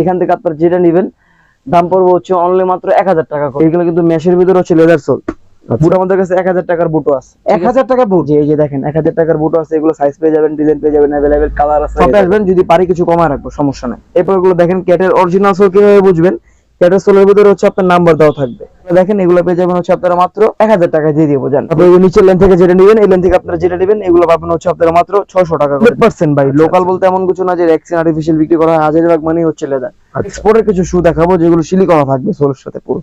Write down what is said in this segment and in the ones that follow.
এখান থেকে আপনারা যেটা নেবেন দাম পড়বে হচ্ছে অনলি মাত্র এক হাজার টাকা করে। এগুলো কিন্তু মেশের ভিতরে হচ্ছে লেদার সোল বুট আমাদের কাছে এক হাজার টাকার বুটো আছে। এক হাজার টাকা বুট এই যে দেখেন এক হাজার টাকার বুটো আছে এগুলো সাইজ পেয়ে যাবেন ডিজাইন পেয়ে যাবেন অ্যাভেলেবেল কালার আছে। আসবেন যদি পারি কিছু কমায় রাখব সমস্যা নাই। এরপর এগুলো দেখেন ক্যাটের অরিজিনাল সোল কীভাবে বুঝবেন? ক্যাটের সোলের ভিতরে হচ্ছে আপনার নাম্বার দেওয়া থাকবে। দেখেন এগুলো পেয়ে যাবেন হচ্ছে আপনারা মাত্র এক হাজার টাকা দিয়ে দিয়ে বোঝান। তারপর এই নিচের লেন থেকে যেটা নেবেন এই লেন থেকে আপনারা যেটা নেবেন এগুলো পাবেন হচ্ছে আপনারা মাত্র ছয়শো টাকা হান্ড্রেড পার্সেন্ট ভাই লোকাল বলতে এমন কিছু না যে ভ্যাকসিন আর্টিফিশিয়াল বিক্রি করা হয় হাজারিবাগ মানে হচ্ছে লেদার এক্সপোর্টের কিছু শু দেখাবো যেগুলো সিলি করা থাকবে সোলের সাথে পুরো।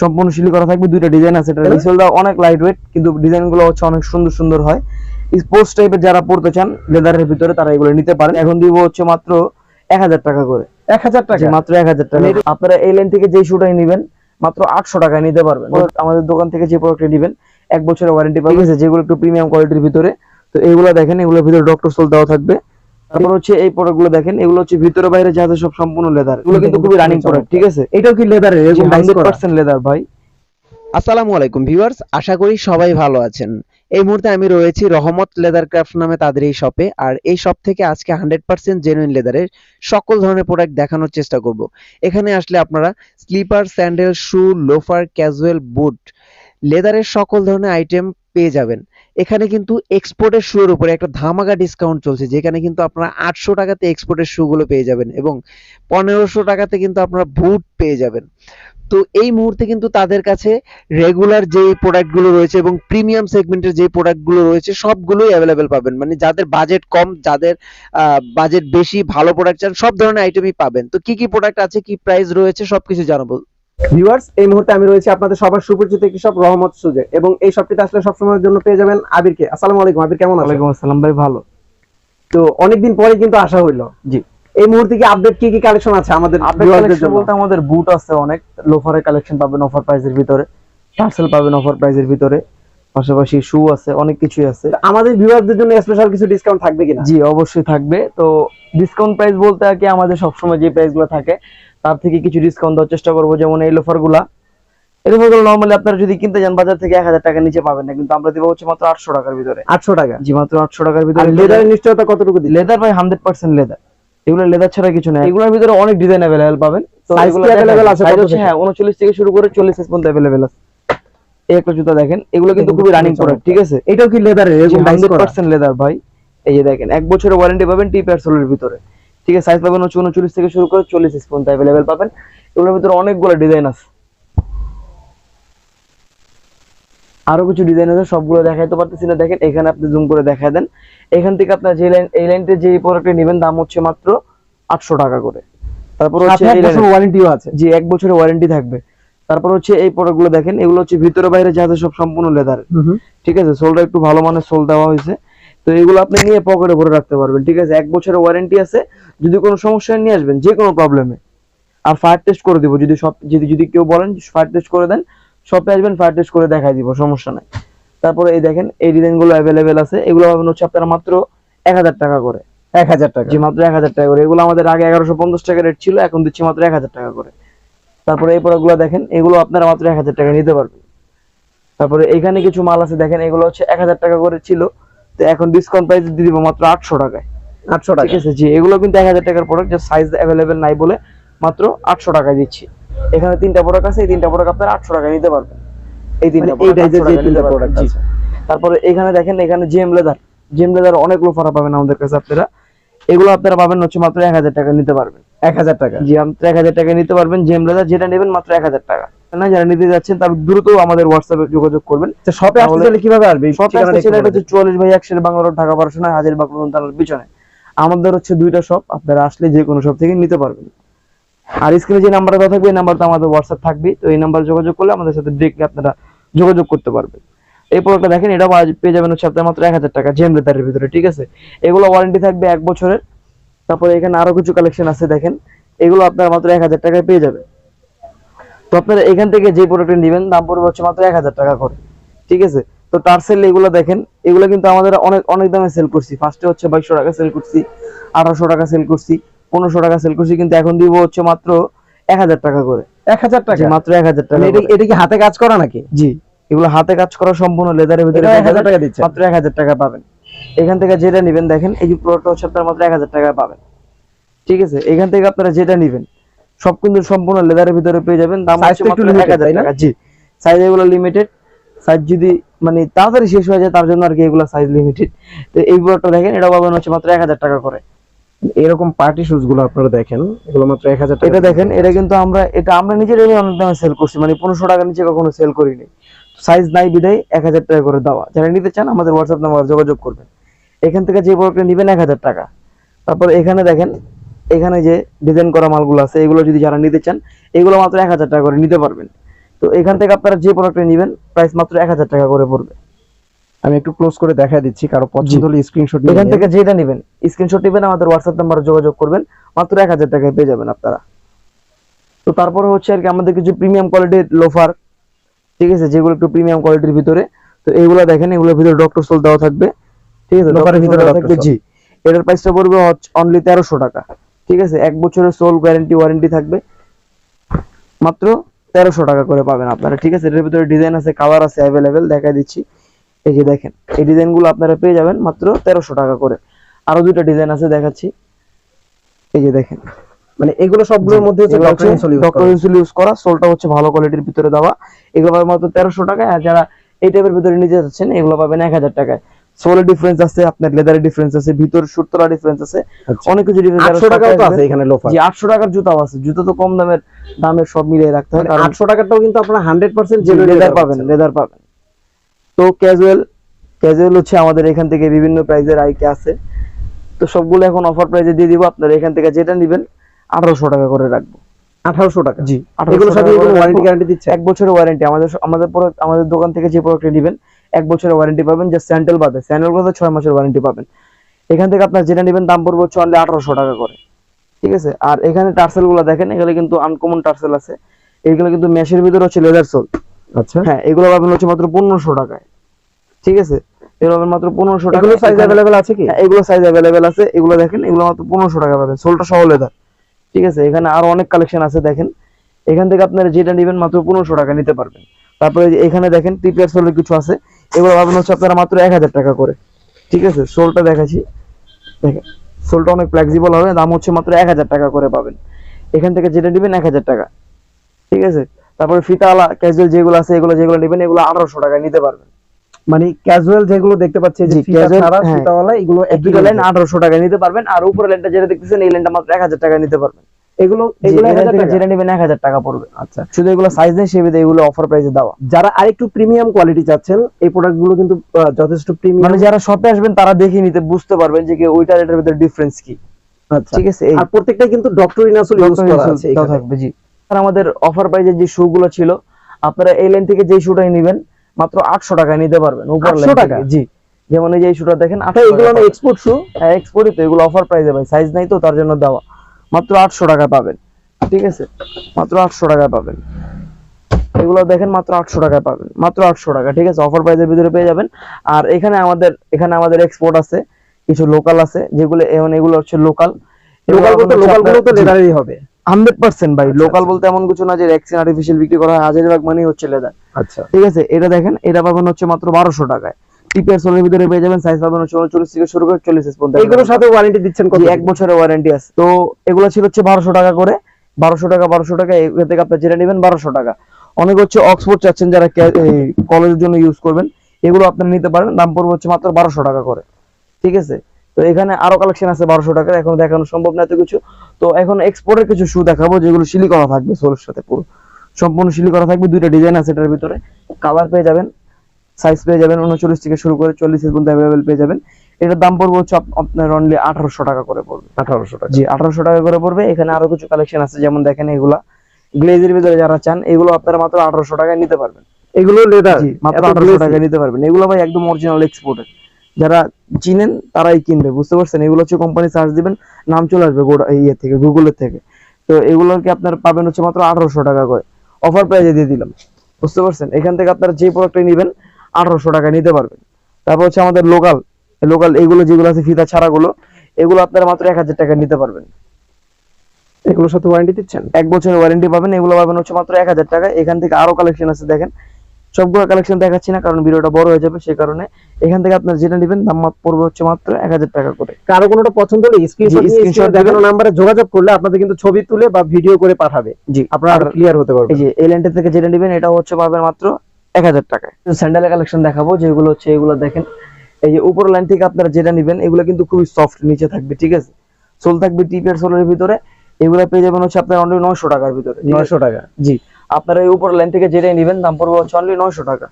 সম্পূর্ণ সিলি করা থাকবে দুইটা ডিজাইন আছে এটা রিসোলটা অনেক লাইট ওয়েট কিন্তু ডিজাইনগুলো হচ্ছে অনেক সুন্দর সুন্দর হয়। স্পোর্টস টাইপের যারা পড়তে চান লেদারের ভিতরে তারা এগুলো নিতে পারেন। এখন দিব হচ্ছে মাত্র এক হাজার টাকা করে। এক হাজার টাকা। মাত্র এক হাজার টাকা। আপনারা এই লাইন থেকে যে শুটাই নেবেন মাত্র আটশো টাকায় নিতে পারবেন। আমাদের দোকান থেকে যে প্রোডাক্ট নেবেন এক বছরের ওয়ারেন্টি পাবেন। ঠিক যেগুলো একটু প্রিমিয়াম কোয়ালিটির ভিতরে। তো এইগুলো দেখেন এগুলোর ভিতরে ডক্টর সোল দেওয়া থাকবে। তারপর হচ্ছে এই প্রোডাক্টগুলো দেখেন এগুলো হচ্ছে ভিতরে বাইরে যাতে সব সম্পূর্ণ লেদার এগুলো কিন্তু খুবই রানিং প্রোডাক্ট ঠিক আছে? এটাও কি লেদারের এরকম লেদার ভাই। আসসালামু আলাইকুম ভিউয়ার্স আশা করি সবাই ভালো আছেন। এই মুহূর্তে আমি রয়েছি রহমত লেদার ক্রাফট নামে তাদের এই শপে আর এই শপ থেকে আজকে হান্ড্রেড পার্সেন্ট জেনুইন লেদারের সকল ধরনের প্রোডাক্ট দেখানোর চেষ্টা করব। এখানে আসলে আপনারা slipper sandal shoe loafer casual boot লেদারের সকল ধরনের আইটেম পেয়ে যাবেন। এখানে কিন্তু এক্সপোর্টের শুয়ের উপরে একটা ধামাকা ডিসকাউন্ট চলছে, যেখানে কিন্তু আপনারা আটশো টাকাতে এক্সপোর্টের শুগুলো পেয়ে যাবেন এবং পনেরোশো টাকাতে কিন্তু আপনারা বুট পেয়ে যাবেন। তো এই মুহূর্তে কিন্তু তাদের কাছে রেগুলার যে প্রোডাক্টগুলো রয়েছে এবং প্রিমিয়াম সেগমেন্টের যে প্রোডাক্টগুলো রয়েছে সবগুলোই অ্যাভেলেবেল পাবেন। মানে যাদের বাজেট কম যাদের বাজেট বেশি ভালো প্রোডাক্ট চান সব ধরনের আইটেমই পাবেন। তো কি কি প্রোডাক্ট আছে কি প্রাইস রয়েছে সবকিছু জানাব। ভিউয়ার্স এই মুহূর্তে আমি রয়েছি আপনাদের সবার সুপরিচিত একটি শপ রহমত সুজে। এবং এই শপটিতে আসলে সবসময়ের জন্য পেয়ে যাবেন আবিরকে। আসসালামু আলাইকুম আবির কেমন আছেন? ওয়ালাইকুম আসসালাম ভাই ভালো। তো অনেকদিন পরে কিন্তু আসা হইল। জি। এই মুহূর্তে কি আপডেট কি কি কালেকশন আছে আমাদের আপডেট কালেকশন বলতে আমাদের বুট আছে অনেক। লোফারের কালেকশন পাবেন অফার প্রাইসের ভিতরে। টার্সেল পাবেন অফার প্রাইসের ভিতরে। পাশাপাশি শু আছে অনেক কিছুই আছে। আমাদের ভিউয়ারদের জন্য স্পেশাল কিছু ডিসকাউন্ট থাকবে কিনা? জি অবশ্যই থাকবে। তো ডিসকাউন্ট প্রাইস বলতে আর কি আমাদের সবসময় যে প্রাইসগুলো থাকে তার থেকে কিছু ডিসকাউন্ট দেওয়ার চেষ্টা করব। যেমন এই লোফারগুলা। এই লোফারগুলো নর্মালি আপনারা যদি কিনতে যান বাজার থেকে এক হাজার টাকার নিচে পাবেন না কিন্তু আমরা দিব হচ্ছে মাত্র আটশো টাকার ভিতরে। আটশো টাকা? জি মাত্র আটশো টাকার ভিতরে লেদারের নিশ্চয়তা কতটুকু দিলে লেদার ভাই হান্ড্রেড পার্সেন্ট লেদার এগুলো লেদার ছাড়া কিছু না এগুলোর ভিতরে অনেক ডিজাইন अवेलेबल পাবেন। তো এগুলো আছে? হ্যাঁ থেকে শুরু করে চল্লিশ সাইজ পর্যন্ত अवेलेबल আছে। এই একটা জুতা দেখেন এগুলো কিন্তু খুবই রানিং প্রোডাক্ট ঠিক আছে? এটাও কি লেদারের এরকম ডাইস হান্ড্রেড করা পার্সেন্ট লেদার ভাই। এই যে দেখেন এক বছরের ওয়ারেন্টি পাবেন টি পেয়ার সোলের ভিতরে। ঠিক আছে সাইজ পাবেন হচ্ছে উনচল্লিশ থেকে শুরু করে চল্লিশ সাইজ পর্যন্ত अवेलेबल পাবেন। এগুলোর ভিতরে অনেকগুলো ডিজাইন আছে। আরও কিছু ডিজাইন আছে সবগুলো দেখাইতে পারতেছি না। দেখেন এখানে আপনি জুম করে দেখায় দেন। এখান থেকে আপনার যে লাইন এই লাইনতে যে প্রোডাক্টটা নেবেন দাম হচ্ছে মাত্র আটশো টাকা করে। তারপর হচ্ছে ওয়ারেন্টিও আছে। জি এক বছরের ওয়ারেন্টি থাকবে। তারপর হচ্ছে এই প্রোডাক্টগুলো দেখেন এগুলো হচ্ছে ভিতরে বাইরে যাতে সব সম্পূর্ণ লেদার ঠিক আছে? সোলটা একটু ভালো মানের সোল দেওয়া হয়েছে। তো এগুলো আপনি নিয়ে পকেটে ভরে রাখতে পারবেন। ঠিক আছে? এক বছরের ওয়ারেন্টি আছে। যদি কোনো সমস্যা নিয়ে আসবেন। যে কোনো প্রবলেমে আর ফায়ার টেস্ট করে দিব। যদি সব যদি যদি কেউ বলেন ফায়ার টেস্ট করে দেন শপে আসবেন ফায়ার টেস্ট করে দেখাই দিব সমস্যা নাই। তারপরে এই দেখেন এই ডিজাইনগুলো অ্যাভেলেবেল আছে। এগুলো পাবেন হচ্ছে আপনারা মাত্র এক হাজার টাকা করে। এক হাজার টাকা। জি মাত্র এক হাজার টাকা করে। এগুলো আমাদের আগে এগারোশো পঞ্চাশ টাকা রেট ছিল এখন দিচ্ছি মাত্র এক হাজার টাকা করে। তারপরে এই প্রোডাক্টগুলো দেখেন এগুলো আপনারা মাত্র এক হাজার টাকা নিতে পারবেন। তারপরে এখানে কিছু মাল আছে দেখেন এগুলো হচ্ছে এক হাজার টাকা করে ছিল। তো এখন ডিসকাউন্ট প্রাইস দিয়ে দিব মাত্র আটশো টাকায়। আটশো টাকা। ঠিক আছে জি এগুলো কিন্তু এক হাজার টাকার প্রোডাক্ট যে সাইজ অ্যাভেলেবেল নাই বলে মাত্র আটশো টাকায় দিচ্ছি। এখানে তিনটা প্রোডাক্ট আছে এই তিনটা প্রোডাক্ট আপনারা আটশো টাকায় নিতে পারবেন। এই তিনটা মানে এই product size এর 800 যে তিনটা নিতে পারবেন, product জি। আছে। তারপরে এখানে দেখেন এখানে জেম লেদার জেম লেদার অনেক লোফারা পাবেন আমাদের কাছে আপনারা। এগুলো আপনারা পাবেন হচ্ছে মাত্র এক হাজার টাকা নিতে পারবেন। এক হাজার টাকা। জি আপনি এক হাজার টাকা নিতে পারবেন জেম লেদার যেটা নেবেন মাত্র এক হাজার টাকা। না? যারা নিতে যাচ্ছেন তার দ্রুত আমাদের হোয়াটসঅ্যাপে যোগাযোগ করবেন। শপে আসতে তাহলে- চাইলে কীভাবে আসবে? সব ঠিকানাটা একটু হচ্ছে চুয়াল্লিশ ভাই একশো বাংলা রোড ঢাকা পড়াশোনা হাজার বাকরুন থানার পিছনে। আমাদের হচ্ছে দুইটা শপ আপনারা আসলে যে কোনো শপ থেকে নিতে পারবেন। আর স্ক্রিনে যে নাম্বারটা দেওয়া থাকবে, এই নাম্বারটা আমাদের হোয়াটসঅ্যাপ থাকবে তো এই নাম্বারে যোগাযোগ করলে আমাদের সাথে ডিরেক্টলি আপনারা যোগাযোগ করতে পারবেন। এই প্রোডাক্টটা দেখেন এটা পেয়ে যাবেন হচ্ছে আপনার মাত্র এক হাজার টাকা জেম লেদারের ভিতরে, ঠিক আছে? এগুলো ওয়ারেন্টি থাকবে এক বছরের। তারপরে এখানে আরও কিছু কালেকশন আছে, দেখেন। এগুলো আপনার মাত্র এক হাজার টাকায় পেয়ে যাবেন তো আপনারা এখান থেকে যে প্রোডাক্টটা নেবেন, দাম পড়বে হচ্ছে মাত্র এক হাজার টাকা করে, ঠিক আছে? তো তার সেল এগুলো দেখেন, এগুলো কিন্তু আমাদের অনেক অনেক দামে সেল করছি। ফার্স্টে হচ্ছে বাইশশো টাকা সেল করছি, আঠারোশো টাকা সেল করছি। পনেরোশো টাকা সেল করছি কিন্তু এখন দিব হচ্ছে মাত্র এক হাজার টাকা করে। এক হাজার টাকা। মাত্র এক হাজার টাকা মানে এটা কি হাতে কাজ করা নাকি? জি। এগুলো হাতে কাজ করা সম্পূর্ণ লেদারের ভিতরে এক হাজার টাকা দিচ্ছে। মাত্র এক হাজার টাকা পাবেন। এখান থেকে যেটা নেবেন দেখেন এই যে প্রোডাক্টটা হচ্ছে আপনার মাত্র এক হাজার টাকা পাবেন। ঠিক আছে? এখান থেকে আপনারা যেটা নেবেন সব কিন্তু সম্পূর্ণ লেদারের ভিতরে পেয়ে যাবেন। দাম হচ্ছে মাত্র limited, 1000 তাই না? টাকা। জি। সাইজ এগুলো লিমিটেড সাইজ যদি মানে তাড়াতাড়ি শেষ হয়ে যায় তার জন্য আর কি এগুলো সাইজ লিমিটেড তো এই প্রোডাক্টটা দেখেন এটা পাবেন হচ্ছে মাত্র 1000 টাকা করে। এরকম পার্টি শুজগুলো আপনারা দেখেন, এগুলো মাত্র এক হাজার এটা দেখেন, এটা কিন্তু আমরা, এটা আমরা নিজেরাই অনেক দামে সেল করছি মানে পনেরোশো টাকার নিচে কখনো সেল করিনি। সাইজ নাই বিদায় এক হাজার টাকা করে দেওয়া। যারা নিতে চান, আমাদের হোয়াটসঅ্যাপ নাম্বার যোগাযোগ করবেন। এখান থেকে যে প্রোডাক্টটা নেবেন এক হাজার টাকা। তারপর এখানে দেখেন, এখানে যে ডিজাইন করা মালগুলো আছে, এগুলো যদি যারা নিতে চান, এগুলো মাত্র এক হাজার টাকা করে নিতে পারবেন। তো এখান থেকে আপনারা যে প্রোডাক্টটা নেবেন প্রাইস মাত্র এক হাজার টাকা করে পড়বে। আমি একটু ক্লোজ করে দেখা দিচ্ছি কারও পছন্দ হলে স্ক্রিনশট এখান থেকে যেটা নেবেন স্ক্রিনশট নেবেন আমাদের হোয়াটসঅ্যাপ নাম্বারে যোগাযোগ করবেন মাত্র এক হাজার টাকায় পেয়ে যাবেন আপনারা। তো তারপরে হচ্ছে আর কি আমাদের কিছু প্রিমিয়াম কোয়ালিটির লোফার ঠিক আছে যেগুলো একটু প্রিমিয়াম কোয়ালিটির ভিতরে তো এগুলো দেখেন এগুলোর ভিতরে ডক্টর সোল দেওয়া থাকবে ঠিক আছে লোফারের ভিতরে থাকবে জি। এটার প্রাইসটা পড়বে অনলি তেরোশো টাকা ঠিক আছে এক বছরের সোল গ্যারান্টি ওয়ারেন্টি থাকবে। মাত্র তেরোশো টাকা করে পাবেন আপনারা ঠিক আছে এটার ভিতরে ডিজাইন আছে কালার আছে অ্যাভেলেবেল দেখা দিচ্ছি। এই যে দেখেন এই ডিজাইনগুলো আপনারা পেয়ে যাবেন মাত্র তেরোশো টাকা করে। আরও দুইটা ডিজাইন আছে দেখাচ্ছি। এই যে দেখেন মানে এগুলো সবগুলোর মধ্যে ডক্টর ইনসুল ইউজ করা। সোলটা হচ্ছে ভালো কোয়ালিটির ভিতরে দেওয়া। এগুলো পাবেন মাত্র তেরোশো টাকায় আর যারা এই টাইপের ভিতরে নিতে যাচ্ছেন এগুলো পাবেন এক হাজার টাকায়। সোলের ডিফারেন্স আছে আপনার লেদারের ডিফারেন্স আছে ভিতর সুতরা ডিফারেন্স আছে। আচ্ছা। অনেক কিছু ডিফারেন্স আটশো টাকাও তো আছে এখানে লোফার জি আটশো টাকার জুতাও আছে। জুতো তো কম দামের দামের সব মিলিয়ে রাখতে হয় কারণ আটশো টাকাটাও কিন্তু আপনারা হান্ড্রেড পার্সেন্ট লেদার পাবেন লেদার পাবেন। তো ক্যাজুয়াল ক্যাজুয়াল হচ্ছে আমাদের এখান থেকে বিভিন্ন প্রাইজের আইকে আছে। তো সবগুলো এখন অফার প্রাইজে দিয়ে দিব আপনারা এখান থেকে যেটা নেবেন আঠারোশো টাকা করে রাখব। আঠারোশো টাকা? জি এগুলোর সাথে ওয়ারেন্টি গ্যারান্টি দিচ্ছে? এক বছরের ওয়ারেন্টি আমাদের আমাদের product- আমাদের দোকান থেকে যে প্রোডাক্টটা নেবেন এক বছরের ওয়ারেন্টি পাবেন যে স্যান্ডেল বাদে। স্যান্ডেল বাদে ছয় মাসের ওয়ারেন্টি পাবেন। এখান থেকে আপনার যেটা নেবেন দাম পড়বে হচ্ছে অনলি আঠারোশো টাকা করে। ঠিক আছে? আর এখানে টার্সেলগুলো দেখেন এগুলো কিন্তু আনকমন টার্সেল আছে। এগুলো কিন্তু মেশের ভিতরে হচ্ছে লেদার সোল আচ্ছা। হ্যাঁ এগুলো পাবেন হচ্ছে মাত্র পনেরোশো টাকায়। ঠিক আছে? এগুলো পাবেন মাত্র পনেরোশো টাকা এগুলো সাইজ অ্যাভেলেবেল আছে কি? হ্যাঁ, এগুলো সাইজ অ্যাভেলেবেল আছে। এগুলো দেখেন এগুলো মাত্র পনেরোশো টাকা পাবেন। সোলটা সহ লেদার ঠিক আছে? এখানে আরও অনেক কালেকশন আছে দেখেন। এখান থেকে আপনারা যেটা নেবেন মাত্র পনেরোশো টাকা নিতে পারবেন। তারপরে এখানে দেখেন টিপিআর সোলের কিছু আছে। এগুলো পাবেন হচ্ছে আপনারা মাত্র এক হাজার টাকা করে। ঠিক আছে? সোলটা দেখাচ্ছি। দেখেন সোলটা অনেক ফ্লেক্সিবল হবে। দাম হচ্ছে মাত্র এক হাজার টাকা করে পাবেন। এখান থেকে যেটা নেবেন এক হাজার টাকা। ঠিক আছে? তারপরে ফিতাওয়ালা ক্যাজুয়াল যেগুলো আছে এগুলো যেগুলো নেবেন এগুলো আঠারোশো টাকা নিতে পারবেন। মানে ক্যাজুয়াল যেগুলো দেখতে পাচ্ছি যে হ্যাঁ। ফিতাওয়ালা এগুলো দুটো লাইন আঠারোশো টাকা নিতে পারবেন আর উপরে লাইনটা যেটা দেখতেছেন এই লাইনটা মাত্র এক হাজার টাকা নিতে পারবেন। এগুলো এগুলো এখান 1000 যেটা নেবেন এক হাজার টাকা পড়বে। আচ্ছা। শুধু এগুলো সাইজ নেই এগুলো অফার প্রাইসে দেওয়া। যারা আরেকটু প্রিমিয়াম কোয়ালিটি চাচ্ছেন এই প্রোডাক্টগুলো কিন্তু যথেষ্ট প্রিমিয়াম মানে যারা শপে আসবেন তারা দেখে নিতে বুঝতে পারবেন যে ওইটার এটার ভিতরে ডিফারেন্স কি। আচ্ছা। ঠিক আছে? আর প্রত্যেকটাই কিন্তু ডক্টর ইনাসুল ইউজ করা আছে জি। আমাদের অফার প্রাইজের যে শু গুলো ছিল আপনারা এই লাইন থেকে যেই শুটাই নেবেন মাত্র আটশো টাকায় নিতে পারবেন উপর টাকা? জি। যেমন এই যে শুটা দেখেন আচ্ছা এগুলো এক্সপোর্ট শু এক্সপোর্টই তো এগুলো অফার প্রাইসে ভাই সাইজ নাই তো তার জন্য দেওয়া। মাত্র আটশো টাকা পাবেন ঠিক আছে? মাত্র আটশো টাকা পাবেন। এগুলো দেখেন মাত্র আটশো টাকা পাবেন মাত্র আটশো টাকা ঠিক আছে? অফার প্রাইজের ভিতরে পেয়ে যাবেন। আর এখানে আমাদের এখানে আমাদের এক্সপোর্ট আছে কিছু লোকাল আছে যেগুলো এগুলো হচ্ছে লোকাল লোকাল বলতে লোকালগুলো তো লেদারেরই হবে। হান্ড্রেড পার্সেন্ট ভাই আচ্ছা, লোকাল আচ্ছা। বলতে এমন কিছু না যে ভ্যাকসিন আর্টিফিশিয়াল বিক্রি করা হয় হাজারিবাগ মানেই হচ্ছে লেদার আচ্ছা। ঠিক আছে এটা দেখেন এটা পাবেন হচ্ছে মাত্র বারোশো টাকায়। টিপিআর সোলের ভিতরে পেয়ে যাবেন সাইজ পাবেন চল্লিশ থেকে শুরু করে চল্লিশ পর্যন্ত। এইগুলোর সাথে ওয়ারেন্টি দিচ্ছেন কত? এক বছরের ওয়ারেন্টি আছে। তো এগুলো ছিল হচ্ছে বারোশো টাকা করে বারোশো টাকা বারোশো টাকা এখান থেকে আপনার যেটা নেবেন বারোশো টাকা। অনেক হচ্ছে অক্সফোর্ড চাচ্ছেন যারা কলেজের জন্য ইউজ করবেন এগুলো আপনারা নিতে পারেন দাম পড়বে হচ্ছে মাত্র বারোশো টাকা করে। ঠিক আছে? তো এখানে আরও কালেকশন আছে বারোশো টাকার এখন দেখানো সম্ভব না এত কিছু। তো এখন এক্সপোর্টের কিছু শু দেখাবো যেগুলো সিলি করা থাকবে সোলের সাথে পুরো। সম্পূর্ণ শিলি করা থাকবে দুইটা ডিজাইন আছে এটার ভিতরে। কালার পেয়ে যাবেন সাইজ পেয়ে যাবেন উনচল্লিশ থেকে শুরু করে চল্লিশ পর্যন্ত অ্যাভেলেবেল পেয়ে যাবেন। এটার দাম পড়বে হচ্ছে আপনার অনলি আঠারোশো টাকা করে পড়বে। আঠারোশো টাকা। জি আঠারোশো টাকা করে পড়বে। এখানে আরও কিছু কালেকশন আছে যেমন দেখেন এগুলা। গ্লেজের ভিতরে যারা চান এগুলো আপনারা মাত্র আঠারোশো টাকায় নিতে পারবেন। এগুলো লেদার মাত্র আঠারোশো টাকায় নিতে পারবেন। এগুলো ভাই একদম অরিজিনাল এক্সপোর্টের যারা চিনেন তারাই কিনবে বুঝতে পারছেন? এগুলো হচ্ছে কোম্পানি সার্চ দিবেন নাম চলে আসবে ইয়ে থেকে গুগলের থেকে। তো এগুলো কি আপনার পাবেন হচ্ছে মাত্র আঠারোশো টাকা করে। অফার প্রাইজে দিয়ে দিলাম বুঝতে পারছেন? এখান থেকে আপনারা যে প্রোডাক্টটা নেবেন আঠারোশো টাকা নিতে পারবেন। তারপর হচ্ছে আমাদের লোকাল লোকাল এগুলো যেগুলো আছে ফিতা ছাড়াগুলো এগুলো আপনারা মাত্র এক হাজার টাকা নিতে পারবেন। এগুলোর সাথে ওয়ারেন্টি দিচ্ছেন? এক বছরের ওয়ারেন্টি পাবেন এগুলো পাবেন হচ্ছে মাত্র এক হাজার টাকা এখান থেকে আরও কালেকশন আছে দেখেন। সবগুলো কালেকশন দেখাচ্ছি না কারণ ভিডিওটা বড় হয়ে যাবে সেই কারণে এখান থেকে আপনার যেটা নেবেন দাম পড়বে হচ্ছে মাত্র এক হাজার টাকা করে। কারও কোনোটা পছন্দ হলে স্ক্রিনশট দেখানো নাম্বারে যোগাযোগ করলে আপনাদের কিন্তু ছবি তুলে বা ভিডিও করে পাঠাবে। জি আপনারা ক্লিয়ার হতে পারবেন। এই যে এই ল্যান্ডের থেকে যেটা নেবেন এটা হচ্ছে পাবেন মাত্র এক হাজার টাকায়। স্যান্ডেলের কালেকশন দেখাবো যেগুলো হচ্ছে এগুলো দেখেন। এই যে উপর লাইন থেকে আপনারা যেটা নেবেন এগুলো কিন্তু খুবই সফট নিচে থাকবে ঠিক আছে? সোল থাকবে টিপের সোলের ভিতরে এগুলো পেয়ে যাবেন হচ্ছে আপনার অনলি নয়শো টাকার ভিতরে? নয়শো টাকা। জি আপনারা এই উপর লাইন থেকে যেটাই নেবেন দাম পড়বে হচ্ছে অনলি নয়শো টাকা।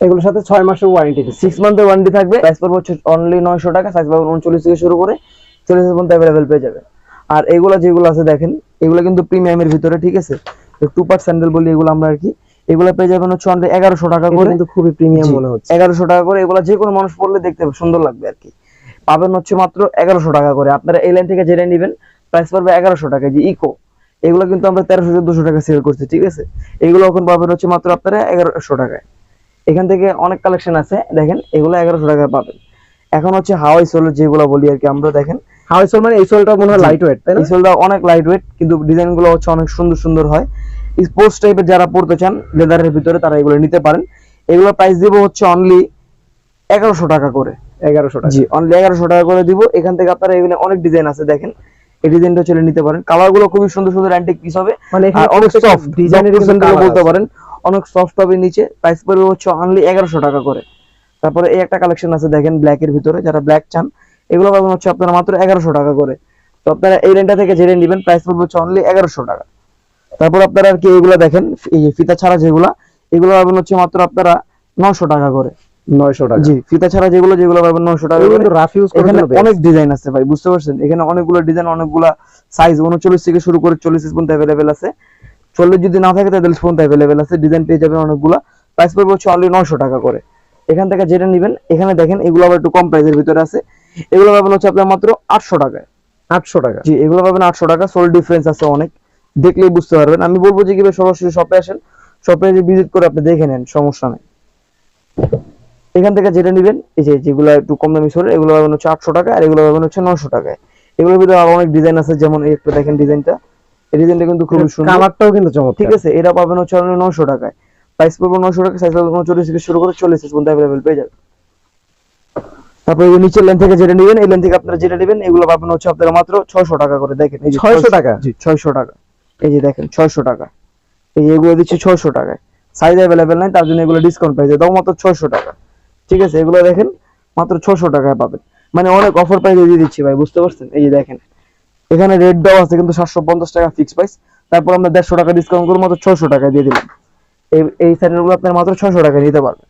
এগুলোর সাথে ছয় মাসের ওয়ারেন্টি সিক্স মান্থের ওয়ারেন্টি থাকবে প্রাইস পড়বে হচ্ছে অনলি নয়শো টাকা সাইজ পাবেন উনচল্লিশ থেকে শুরু করে চল্লিশ পর্যন্ত অ্যাভেলেবেল পেয়ে যাবেন। আর এগুলো যেগুলো আছে দেখেন এগুলো কিন্তু প্রিমিয়ামের ভিতরে ঠিক আছে? টু পার্ট স্যান্ডেল বলি এগুলো আমরা আর কি এগুলো পেয়ে যাবেন হচ্ছে অনলি এগারোশো টাকা করে। কিন্তু খুবই প্রিমিয়াম মনে হচ্ছে। এগারোশো টাকা করে এগুলো যে কোনো মানুষ পড়লে দেখতে সুন্দর লাগবে আর কি। পাবেন হচ্ছে মাত্র এগারোশো টাকা করে। আপনারা এই লাইন থেকে যেটা নেবেন প্রাইস পড়বে এগারোশো টাকা। যে ইকো এগুলো কিন্তু আমরা তেরোশো চোদ্দশো টাকা সেল করছি ঠিক আছে? এগুলো এখন পাবেন হচ্ছে মাত্র আপনারা এগারোশো টাকায়। এখান থেকে অনেক কালেকশন আছে দেখেন এগুলো এগারোশো টাকায় পাবেন। এখন হচ্ছে হাওয়াই সোলের যেগুলো বলি আর কি আমরা দেখেন। হাওয়াই সোল মানে এই সোলটা মনে হয় লাইট ওয়েট তাই না? এই সোলটা অনেক লাইট ওয়েট কিন্তু ডিজাইনগুলো হচ্ছে অনেক সুন্দর সুন্দর হয়। স্পোর্টস টাইপের যারা পড়তে চান লেদারের ভিতরে তারা এগুলো নিতে পারেন। এগুলো প্রাইস দিব হচ্ছে অনলি এগারোশো টাকা করে। এগারোশো টাকা। জি অনলি এগারোশো টাকা করে দিব। এখান থেকে আপনারা এখানে অনেক ডিজাইন আছে দেখেন। এই ডিজাইনটা চলে নিতে পারেন। কালারগুলো খুবই সুন্দর সুন্দর অ্যান্টিক পিস হবে। মানে অনেক সফট ডিজাইনের বলতে পারেন অনেক সফট হবে নিচে। প্রাইস পড়বে হচ্ছে অনলি এগারোশো টাকা করে। তারপরে এই একটা কালেকশন আছে দেখেন ব্ল্যাক এর ভিতরে যারা ব্ল্যাক চান এগুলো পাবেন হচ্ছে আপনারা মাত্র এগারোশো টাকা করে। তো আপনারা এই রেঞ্জটা থেকে জেনে নেবেন প্রাইস পড়বে হচ্ছে অনলি এগারোশো টাকা। তারপর আপনারা আর কি এগুলো দেখেন এই ফিতা ছাড়া যেগুলা এগুলো পাবেন হচ্ছে মাত্র আপনারা নশো টাকা করে। নয়শো টাকা। জি ফিতা ছাড়া যেগুলো যেগুলো পাবেন নশো টাকা কিন্তু রাফ ইউজ করে এখানে অনেক ডিজাইন আছে ভাই বুঝতে পারছেন? এখানে অনেকগুলো ডিজাইন অনেকগুলা সাইজ উনচল্লিশ থেকে শুরু করে চল্লিশ পর্যন্ত অ্যাভেলেবেল আছে। চল্লিশ যদি না থাকে তাহলে পর্যন্ত অ্যাভেলেবেল আছে। ডিজাইন পেয়ে যাবেন অনেকগুলা। প্রাইস পড়বে হচ্ছে অনলি নয়শো টাকা করে। এখান থেকে যেটা নেবেন এখানে দেখেন এগুলো আবার একটু কম প্রাইসের ভিতরে আছে। এগুলো পাবেন হচ্ছে আপনার মাত্র আটশো টাকায়। আটশো টাকা। জি এগুলো পাবেন আটশো টাকা। সোল ডিফারেন্স আছে অনেক। দেখলেই বুঝতে পারবেন। আমি বলব যে কীভাবে সরাসরি শপে আসেন। শপে ভিজিট করে আপনি দেখে নেন সমস্যা নেই। এখান থেকে যেটা নেবেন এই যে যেগুলো একটু কম দামি সোল এগুলো পাবেন হচ্ছে আটশো টাকা আর এগুলো পাবেন হচ্ছে নশো টাকায় এগুলোর ভিতরে আরও অনেক ডিজাইন আছে যেমন এই একটু দেখেন ডিজাইনটা এই ডিজাইনটা কিন্তু খুবই সুন্দর। কালারটাও কিন্তু চমৎকার। ঠিক আছে এটা পাবেন হচ্ছে অনলি নশো টাকায়। প্রাইস পড়বে নশো টাকা সাইজ পাবেন চল্লিশ থেকে শুরু করে চল্লিশ পর্যন্ত অ্যাভেলেবেল পেয়ে যাবে তারপরে এই নিচের লাইন থেকে যেটা নেবেন এই লাইন থেকে আপনারা যেটা নেবেন এগুলো পাবেন হচ্ছে আপনারা মাত্র ছয়শো টাকা করে দেখেন। এই যে 600 টাকা? জি ছয়শো টাকা। এই যে দেখেন ছয়শো টাকা। এই যে এগুলো দিচ্ছে ছয়শো টাকায়। সাইজ অ্যাভেলেবেল নাই তার জন্য এগুলো ডিসকাউন্ট প্রাইসে দাও মাত্র ছয়শো টাকা। ঠিক আছে এগুলো দেখেন মাত্র ছশো টাকায় পাবেন। মানে অনেক অফার প্রাইসে দিয়ে দিচ্ছি ভাই বুঝতে পারছেন? এই যে দেখেন এখানে রেট দেওয়া আছে কিন্তু সাতশো পঞ্চাশ টাকা ফিক্স প্রাইস তারপর আমরা দেড়শো টাকা ডিসকাউন্ট করে মাত্র ছশো টাকা দিয়ে দিলাম। এই এই স্যান্ডেলগুলো আপনার মাত্র ছশো টাকা নিতে পারবেন।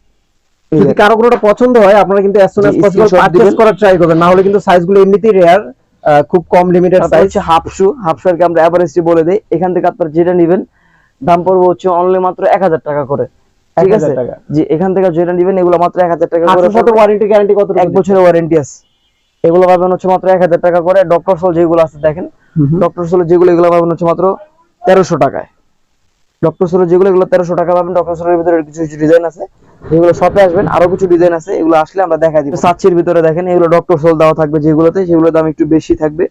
যদি কারও কোনোটা পছন্দ হয় আপনারা কিন্তু as soon as জি, possible screenshot purchase দিবেন। করার ট্রাই করবেন। না হলে কিন্তু সাইজগুলো এমনিতেই রেয়ার খুব কম লিমিটেড সাইজ হচ্ছে হাফ শু হাফ শু আমরা অ্যাভারেজটি বলে দেই। এখান থেকে আপনার যেটা নেবেন দাম পড়বে হচ্ছে অনলি মাত্র এক হাজার টাকা করে। ঠিক আছে। জি এখান থেকে যেটা নেবেন এগুলো মাত্র এক হাজার টাকা করে সাথে ওয়ারেন্টি গ্যারান্টি কত এক বছরের ওয়ারেন্টি আছে। এগুলো পাবেন হচ্ছে মাত্র এক হাজার টাকা করে। ডক্টর সোল যেগুলো আছে দেখেন। ডক্টর সোল যেগুলো এগুলো পাবেন হচ্ছে মাত্র তেরোশো টাকায়। ডক্টর সোলের যেগুলো এগুলো তেরোশো টাকা পাবেন। ডক্টর সোলের ভিতরে কিছু কিছু ডিজাইন আছে। যেগুলো শপে আসবেন। আরও কিছু ডিজাইন আছে। এগুলো আসলে আমরা দেখা দিব। সাচ্ছির ভিতরে দেখেন এগুলো ডক্টর সোল দেওয়া থাকবে যেগুলোতে। সেগুলোর দাম একটু বেশি থাকবে।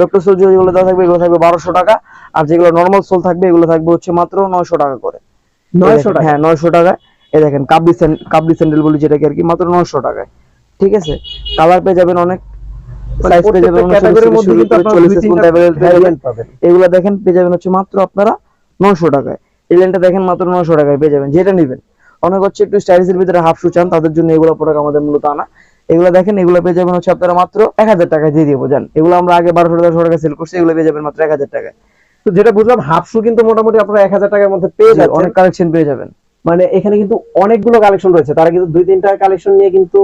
ডক্টর সোল যেগুলো দেওয়া থাকবে এগুলো থাকবে বারোশো টাকা। আর যেগুলো নর্মাল সোল থাকবে এগুলো থাকবে হচ্ছে মাত্র নয়শো টাকা করে। নয়শো টাকা। হ্যাঁ নয়শো টাকা। এই দেখেন কাবলি কাবলি স্যান্ডেল বলি যেটাকে আর কি মাত্র নয়শো টাকায়। ঠিক আছে? কালার পেয়ে যাবেন অনেক সাইজ পেয়ে যাবেন ক্যাটাগরির মধ্যে কিন্তু আপনারা দুই তিনটা ভ্যারিয়েন্ট পাবেন। এগুলো দেখেন পেয়ে যাবেন হচ্ছে মাত্র আপনারা নয়শো টাকায়। এই লাইনটা দেখেন মাত্র নয়শো টাকায় পেয়ে যাবেন। যেটা নেবেন। অনেক হচ্ছে একটু স্টাইলিশের ভিতরে হাফ শু চান তাদের জন্য এগুলো প্রোডাক্ট আমাদের মূলত আনা। এগুলো দেখেন এগুলো পেয়ে যাবেন হচ্ছে আপনারা মাত্র এক হাজার টাকায় দিয়ে দিব জান এগুলো আমরা আগে বারোশো তেরোশো টাকা সেল করছি এগুলো পেয়ে যাবেন মাত্র এক হাজার টাকায়। তো যেটা বুঝলাম হাফ শু কিন্তু মোটামুটি আপনারা এক হাজার টাকার মধ্যে পেয়ে যাচ্ছেন। অনেক কালেকশন পেয়ে যাবেন। মানে এখানে কিন্তু অনেকগুলো কালেকশন রয়েছে। তারা কিন্তু দুই তিনটা কালেকশন নিয়ে কিন্তু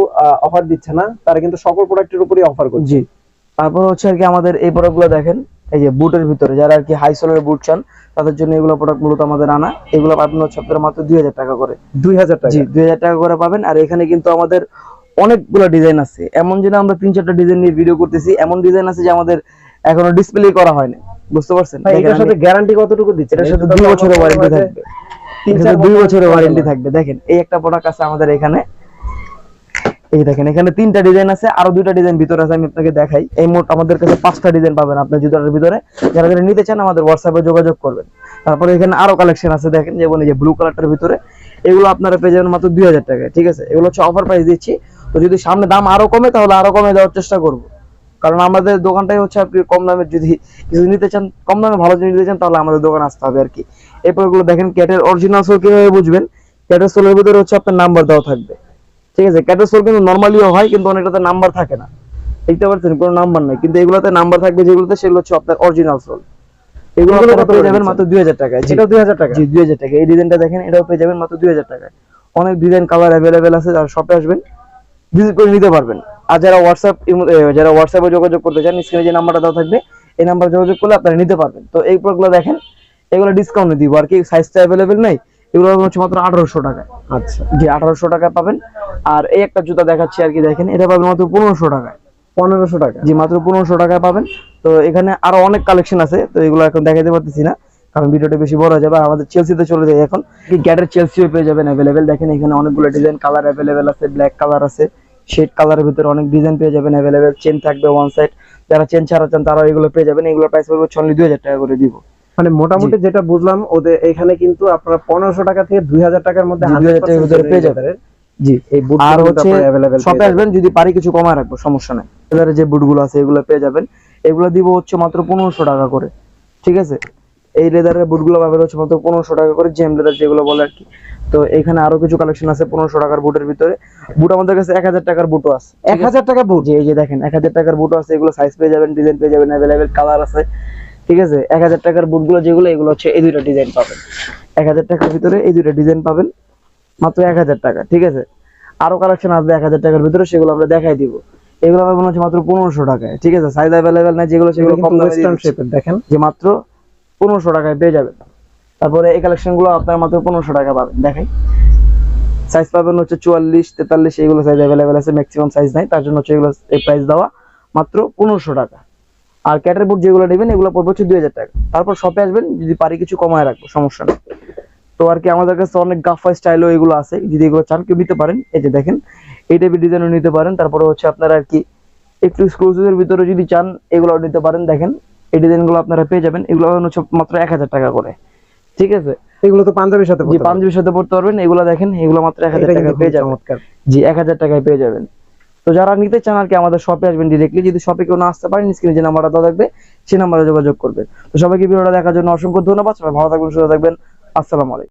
অফার দিচ্ছে না। তারা কিন্তু সকল প্রোডাক্টের উপরই অফার করছে। জি। তারপর হচ্ছে আর কি আমাদের এই প্রোডাক্টগুলো দেখেন। এই যে বুটের ভিতরে যারা আর কি হাই সোলের বুট চান তাদের জন্য এগুলো প্রোডাক্ট মূলত আমাদের আনা। এগুলো পাবেন হচ্ছে আপনারা মাত্র দুই হাজার টাকা করে। দুই হাজার টাকা। জি দুই হাজার টাকা করে পাবেন। আর এখানে কিন্তু আমাদের অনেকগুলো ডিজাইন আছে। এমন যে আমরা তিন চারটা ডিজাইন নিয়ে ভিডিও করতেছি এমন ডিজাইন আছে যে আমাদের এখনও ডিসপ্লে করা হয়নি। বুঝতে পারছেন? এটার সাথে গ্যারান্টি কতটুকু দিচ্ছে এটার সাথে দুই বছরের ওয়ারেন্টি থাকবে। তিন চার দুই বছরের ওয়ারেন্টি থাকবে। দেখেন এই একটা প্রোডাক্ট আছে আমাদের এখানে। এই দেখেন এখানে তিনটা ডিজাইন আছে আরও দুইটা ডিজাইন ভিতরে আছে আমি আপনাকে দেখাই। এই মোট আমাদের কাছে পাঁচটা ডিজাইন পাবেন আপনি জুতার ভিতরে। যারা যারা নিতে চান আমাদের হোয়াটসঅ্যাপে যোগাযোগ করবেন। তারপরে এখানে আরও কালেকশন আছে দেখেন যেমন এই যে ব্লু কালারটার ভিতরে। এগুলো আপনারা পেয়ে যাবেন মাত্র দুই হাজার টাকায় ঠিক আছে? এগুলো হচ্ছে অফার প্রাইস দিচ্ছি। তো যদি সামনে দাম আরও কমে তাহলে আরও কমে দেওয়ার চেষ্টা করব। কারণ আমাদের দোকানটাই হচ্ছে আপনি কম দামে যদি কিছু নিতে চান কম দামে ভালো জিনিস নিতে চান তাহলে আমাদের দোকানে আসতে হবে আর কি। এরপর এগুলো দেখেন ক্যাটের অরিজিনাল সোল কীভাবে বুঝবেন? ক্যাটের সোলের ভিতরে হচ্ছে আপনার নাম্বার দেওয়া থাকবে। ঠিক আছে ক্যাটের সোল কিন্তু নর্মালিও হয় কিন্তু অনেকটাতে নাম্বার থাকে না। দেখতে পাচ্ছেন কোনো নাম্বার নাই। কিন্তু এগুলোতে নাম্বার থাকবে যেগুলোতে সেগুলো হচ্ছে আপনার অরিজিনাল সোল এগুলো এগুলো কত পেয়ে যাবেন মাত্র দুই হাজার টাকায়। জি। এটাও দুই হাজার টাকা? জি দুই হাজার টাকা। এই ডিজাইনটা দেখেন এটাও পেয়ে যাবেন মাত্র দুই হাজার টাকায়। অনেক ডিজাইন কালার অ্যাভেলেবেল আছে আর শপে আসবেন ভিজিট করে নিতে পারবেন। আর যারা হোয়াটসঅ্যাপ যারা হোয়াটসঅ্যাপে যোগাযোগ করতে চান স্ক্রিনে যে নাম্বারটা দেওয়া থাকবে এই নাম্বার যোগাযোগ করলে আপনারা নিতে পারবেন। তো এই প্রোডাক্টগুলো দেখেন এগুলো ডিসকাউন্টে দিব। আর কি সাইজটা অ্যাভেলেবেল নেই এগুলো হচ্ছে মাত্র আঠারোশো টাকা আচ্ছা। জি আঠারোশো টাকা পাবেন। আর এই একটা জুতা দেখাচ্ছি আর কি দেখেন এটা পাবেন মাত্র পনেরোশো টাকায়। পনেরোশো টাকা। জি মাত্র পনেরোশো টাকায় পাবেন। তো এখানে আরও অনেক কালেকশন আছে তো এগুলো এখন দেখাতে পারতেছি না কারণ ভিডিওটা বেশি বড় হয়ে যাবে। আমাদের চেলসিতে চলে যায় এখন। গ্যাটের চেলসিও পেয়ে যাবেন অ্যাভেলেবেল দেখেন এখানে অনেকগুলো ডিজাইন কালার অ্যাভেলেবেল আছে ব্ল্যাক কালার আছে। শেড কালারের ভিতরে অনেক ডিজাইন পেয়ে যাবেন অ্যাভেলেবেল চেন থাকবে ওয়ান সাইড যারা চেন ছাড়া চান তারাও এগুলো পেয়ে যাবেন। এগুলো প্রাইস পড়বে ছন্নি দুই টাকা করে দিব। মানে মোটামুটি যেটা বুঝলাম ওদের এখানে কিন্তু আপনারা পনেরোশো টাকা থেকে দুই হাজার টাকার মধ্যে জি, 2000 টাকার ভিতরে পেয়ে যাবেন। জি। এই বুট আর হচ্ছে শপে আসবেন যদি পারি কিছু কমায় রাখব সমস্যা নাই। যে বুটগুলো আছে এগুলো পেয়ে যাবেন। এগুলো দিব হচ্ছে মাত্র পনেরোশো টাকা করে। ঠিক আছে? এই লেদারের বুটগুলো পাবেন হচ্ছে মাত্র পনেরোশো টাকা করে জেম লেদার যেগুলো বলে আর কি। তো এখানে আরও কিছু কালেকশন আছে পনেরোশো টাকার বুটের ভিতরে। বুট আমাদের কাছে এক হাজার টাকার বুটও আছে। এক হাজার টাকা বুট এই যে দেখেন এক হাজার টাকার বুটও আছে এগুলো সাইজ পেয়ে যাবেন ডিজাইন পেয়ে যাবেন অ্যাভেলেবেল কালার আছে। ঠিক আছে? এক হাজার টাকার বুটগুলো যেগুলো এগুলো হচ্ছে এই দুইটা ডিজাইন পাবেন। এক হাজার টাকার ভিতরে এই দুইটা ডিজাইন পাবেন মাত্র এক হাজার টাকা ঠিক আছে? আরও কালেকশন আসবে এক হাজার টাকার ভিতরে সেগুলো আমরা দেখাই দিব। এগুলো আমার মনে হচ্ছে মাত্র পনেরোশো টাকায় ঠিক আছে? সাইজ অ্যাভেলেবেল নাই যেগুলো সেগুলো কম দামে দেখেন। যে মাত্র পনেরোশো টাকায় পেয়ে যাবেন তারপরে এই কালেকশনগুলো আপনার মাত্র পনেরোশো টাকা পাবেন। দেখাই। সাইজ পাবেন হচ্ছে চুয়াল্লিশ, তেতাল্লিশ এগুলো সাইজ অ্যাভেলেবেল আছে। ম্যাক্সিমাম সাইজ নাই, তার জন্য হচ্ছে এগুলো এই প্রাইস দেওয়া মাত্র পনেরোশো টাকা। আর ক্যাটের বুট যেগুলো নেবেন, এগুলো পড়বে হচ্ছে দুই হাজার টাকা। তারপর শপে আসবেন, যদি পারি কিছু কমায় রাখব, সমস্যা নেই। তো আর কি আমাদের কাছে অনেক গাফা স্টাইলও এগুলো আছে। যদি এগুলো চান, কেউ নিতে পারেন। এই যে দেখেন, এই টাইপের ডিজাইনও নিতে পারেন। তারপরে হচ্ছে আপনারা আর কি একটু এক্সক্লুসিভের ভিতরে যদি চান এগুলো নিতে পারেন। দেখেন এই ডিজাইনগুলো আপনারা পেয়ে যাবেন। এগুলো হচ্ছে মাত্র এক হাজার টাকা করে। ঠিক আছে? এগুলো তো পাঞ্জাবির সাথে জি পাঞ্জাবির সাথে পড়তে পারবেন। এগুলো দেখেন এগুলো মাত্র এক হাজার টাকা পেয়ে যাবেন। জি এক হাজার টাকায় পেয়ে যাবেন। তো যারা নিতে চান আর কি আমাদের শপে আসবেন ডিরেক্টলি যদি শপে কেউ না আসতে পারেন স্ক্রিনে যে নাম্বারটা দেওয়া থাকবে সেই নাম্বারে যোগাযোগ করবেন। তো সবাইকে ভিডিওটা দেখার জন্য অসংখ্য ধন্যবাদ। সবাই ভালো থাকবেন সুস্থ থাকবেন। আসসালামু আলাইকুম।